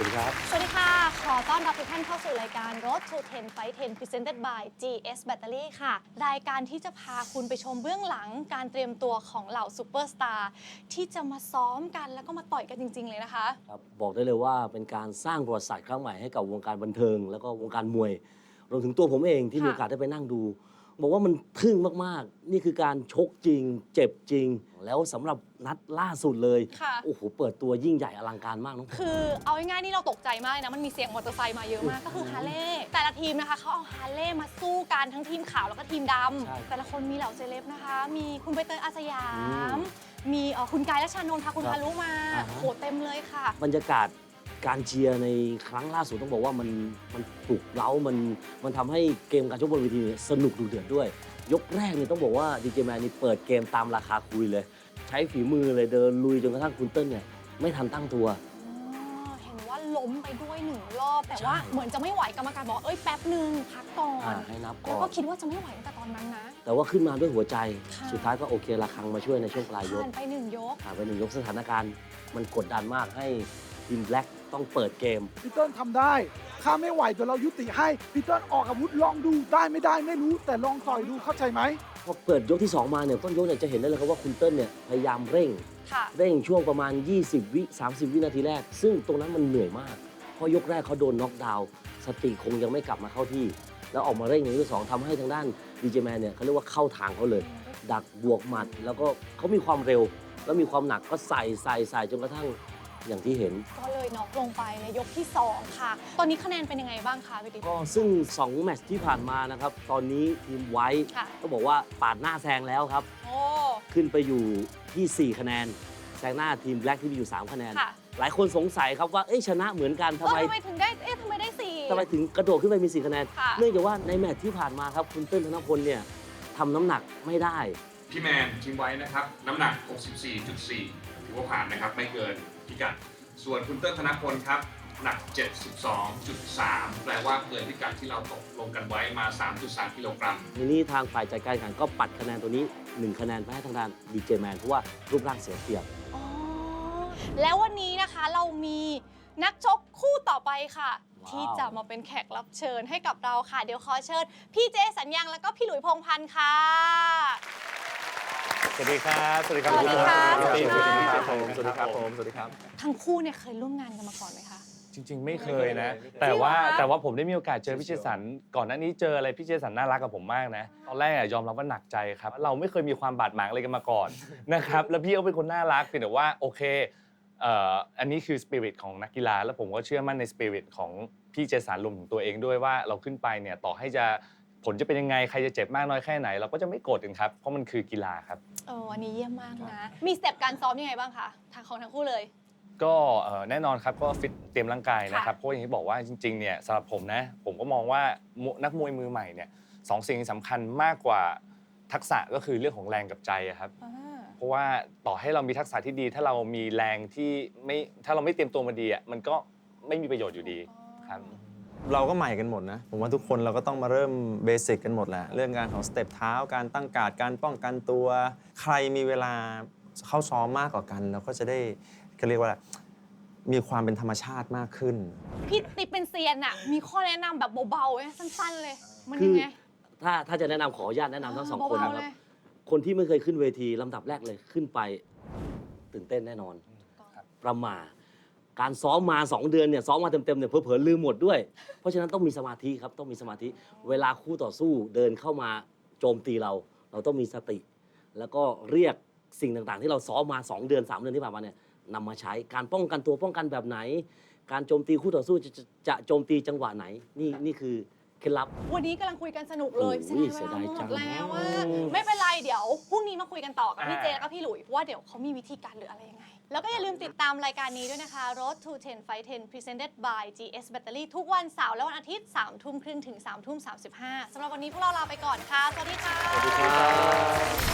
สวัสดีครับ สวัสดีค่ะ ขอต้อนรับทุกท่านเข้าสู่รายการ Road to 10 Fight 10 Presented by GS Battery ค่ะ รายการที่จะพาคุณไปชมเบื้องหลังการเตรียมตัวของเหล่าซูเปอร์สตาร์ที่จะมาซ้อมกันแล้วก็มาต่อยกันจริง ๆ เลยนะคะ ครับบอกได้เลยว่าเป็นการสร้างประวัติศาสตร์ครั้งใหม่ให้กับวงการบันเทิง แล้วก็วงการมวย รวมถึงตัวผมเองที่ค่ะมีโอกาสได้ไปนั่งดู บอกว่ามันทึ่งมากๆ นี่คือการชกจริง เจ็บจริง แล้วสำหรับนัดล่าสุดเลยค่ะ โอ้โหเปิดตัวยิ่งใหญ่อลังการมากน้องคือเอาง่ายๆนี่เราตกใจมากเลยนะ มันมีเสียงมอเตอร์ไซค์มาเยอะมากก็คือฮาร์เลย์แต่ละทีมนะคะเขาเอาฮาร์เลย์มาสู้กันทั้งทีมขาวแล้วก็ทีมดใช่ำแต่ละคนมีเหล่าเซเลบนะคะ มีคุณใบเตยอาสยาอืมมมีเอ่อคุณกายและชานนท์พาคุณครับฮารุมาอ่าฮะโหเต็มเลยค่ะ บรรยากาศ การเชียร์ในครั้งล่าสุดต้องบอกว่ามันมันปลุกเร้ามันมันทำให้เกมการชกบนเวทีเนี่ยสนุกดูเดือดด้วย ยกแรกเนี่ยต้องบอกว่าดีเจแมนนี่เปิดเกมตามราคาคุยเลย ใช้ฝีมือเลยเดินลุยจนกระทั่งคุณเติ้ลเนี่ยไม่ทันตั้งตัว อ๋อเห็นว่าล้มไปด้วยหนึ่งรอบ แต่ใช่ว่าเหมือนจะไม่ไหวกรรมการบอก เอ้ยแป๊บหนึ่งพักก่อนอ่าให้นับก่แล้วอก็นคิดว่าจะไม่ไหวตั้งแต่ตอนนั้นนะ แต่ว่าขึ้นมาด้วยหัวใจ ค่ะ สุดท้ายก็โอเคระคังมาช่วยในช่วงปลายยกผ่านไปหนึ่งยก ผ่านไปหนึ่งยกสถานการณ์ มันกดดันมากให้ทีมแบล็ก ต้องเปิดเกม พี่เติ้ลทำได้ข้าไม่ไหวเดี๋ยวเรายุติให้พี่เติ้ลออกอาวุธลองดูได้ไม่ได้ไม่รู้ แต่ลองต่อยดูเข้าใจไหม พอเปิดยกที่ 2 มาเนี่ยต้นยกเนี่ยจะเห็นได้เลยครับว่าคุณเติ้ลเนี่ยพยายามเร่ง ค่ะ เร่งช่วงประมาณ 20 วิ 30 วินาทีแรก ซึ่งตรงนั้นมันเหนื่อยมาก เพราะยกแรกเขาโดนน็อกดาวน์สติคงยังไม่กลับมาเข้าที่ แล้วออกมาเร่งในยกที่สองทำให้ทางด้านดีเจแมนเนี่ยเขาเรียกว่าเข้าทางเขาเลย ดักบวกหมัด แล้วก็เขามีความเร็ว แล้วมีความหนักก็ใส่ใส่ใส่จนกระทั่ง อย่างที่เห็น ก็เลยน็อกลงไปในยกที่ 2 ค่ะ ตอนนี้คะแนนเป็นยังไงบ้างคะพี่ติ๊ก ก็ซึ่ง 2 แมตช์ที่ผ่านมานะครับ ตอนนี้ทีมไว้ค่ะ ก็บอกว่าปาดหน้าแซงแล้วครับ โอ้ ขึ้นไปอยู่ที่ 4 คะแนน แซงหน้าทีมแบล็กที่มีอยู่ 3 คะแนน ค่ะ หลายคนสงสัยครับว่าเอ้ยชนะเหมือนกันทำเออไมทำไมถึงได้ เอ๊ะทำไมได้สี่ ทำไมถึงกระโดดขึ้นไปมี 4 คะแนน ค่ะ เนื่องจากว่าในแมตช์ที่ผ่านมาครับ คุณเติ้ลธนพลเนี่ยทำน้ำหนักไม่ได้ พี่แมนทีมไว้นะครับ น้ำหนัก 64.4 ถือว่าผ่านนะครับ ไม่เกิน พิกัด ส่วนคุณเติ้ลธนพลครับหนัก 72.3 แปลว่าเกินพิกัดที่เราตกลงกันไว้มา 3.3 กิโลกรัม ทีนี้ทางฝ่ายจัดการแข่งขันก็ปัดคะแนนตัวนี้ 1 คะแนนไปให้ทางด้านดีเจแมนเพราะว่ารูปร่างเสียเปรียบ อ๋อ แล้ววันนี้นะคะเรามีนักชกคู่ต่อไปค่ะ ว้าว ที่จะมาเป็นแขกรับเชิญให้กับเราค่ะ เดี๋ยวขอเชิญ พี่เจสัญญังแล้วก็พี่หลุยพงษ์พันธ์ค่ะ สวัสดีครับ สวัสดีครับสวัสดีครับสวัสดีสวัสดีคครัรับบผมสวัสดีครับผมสวัสดีครับ ทั้งคู่เนี่ยเคยร่วมงานกันมาก่อนไหมคะ จริง ๆ ไม่เคยนะ แต่ว่าจริงเหรอคะแต่ว่าผมได้มีโอกาสเจอพี่เจสัน ก่อนหน้านี้เจออะไรพี่เจสันน่ารักกับผมมากนะ ตอนแรกอะยอมรับว่าหนักใจครับ เราไม่เคยมีความบาดหมางอะไรกันมาก่อนนะครับ แล้วพี่เขาเป็นคนน่ารักเพียงแต่ว่าโอเคเอ่ออันนี้คือสปิริตของนักกีฬา แล้วผมก็เชื่อมั่นในสปิริตของพี่เจสันรวมถึงตัวเองด้วยว่าเราขึ้นไปเนี่ยต่อให้จะ ผลจะเป็นยังไงใครจะเจ็บมากน้อยแค่ไหน เราก็จะไม่โกรธกันครับ เพราะมันคือกีฬาครับเออวันนี้เยี่ยมมากนะ มีสเต็ปการซ้อมยังไงบ้างคะทางของทั้งคู่เลย ก็เอ่อแน่นอนครับก็ฟิตเตรียมร่างกายนะครับค่ะเพราะอย่างที่บอกว่าจริงๆเนี่ยสำหรับผมนะผมก็มองว่ามวนักมวยมือใหม่เนี่ยสองสิ่งสำคัญมากกว่าทักษะก็คือเรื่องของแรงกับใจอะครับ อ่า เพราะว่าต่อให้เรามีทักษะที่ดี ถ้าเรามีแรงที่ไม่ถ้าเราไม่เตรียมตัวมาดีอะมันก็ไม่มีประโยชน์อยู่ดีครับ เราก็ใหม่กันหมดนะ ผมว่าทุกคนเราก็ต้องมาเริ่มเบสิกกันหมดแหละ เรื่องการของสเต็ปเท้า การตั้งการ์ดการป้องกันตัว ใครมีเวลาเข้าซ้อมมากกว่ากัน เราก็จะได้เขาเรียกว่าอะไรมีความเป็นธรรมชาติมากขึ้น พี่ติ๊กเป็นเซียนอะมีข้อแนะนำแบบเบาๆไหมสั้นๆเลย มันคืยัองไง ถ้าถ้าจะแนะนำขออนุญาตแนะนำทั้งสองคนเบานะๆครับ เลย คนที่ไม่เคยขึ้นเวทีลำดับแรกเลยขึ้นไป ตื่นเต้นแน่นอน ประหมา การซ้อมมา 2 เดือนเนี่ยซ้อมมาเต็มๆเนี่ยเผลอๆลืมหมดด้วย เพราะฉะนั้นต้องมีสมาธิครับต้องมีสมาธิ เวลาคู่ต่อสู้เดินเข้ามาโจมตีเรา เราต้องมีสติ แล้วก็เรียกสิ่งต่างๆ ที่เราซ้อมมา 2 เดือน 3 เดือนที่ผ่านมาเนี่ยนำมาใช้การป้องกันตัวป้องกันแบบไหน การโจมตีคู่ต่อสู้จะจะจะโจมตีจังหวะไหนนี่นี่คือ เคล็ดลับ วันนี้กำลังคุยกันสนุกเลยโอ้ยเสียดายเวลาหมเสียดายจัดง แล้วว่าอืมไม่เป็นไรเดี๋ยวพรุ่งนี้มาคุยกันต่อกับพี่อ่าเจแล้วก็พี่หลุยเพราะว่าเดี๋ยวเขามีวิธีการหรืออะไรยังไง แล้วก็อย่าลืมติดตามรายการนี้ด้วยนะคะ Road to 10 Fight 10 Presented by GS Battery ทุกวันเสาร์และวันอาทิตย์3ทุ่มครึ่งถึง3ทุ่ม35สำหรับวันนี้พวกเราลาไปก่อนค่ะ สวัสดีค่ะ สวัสดีครับ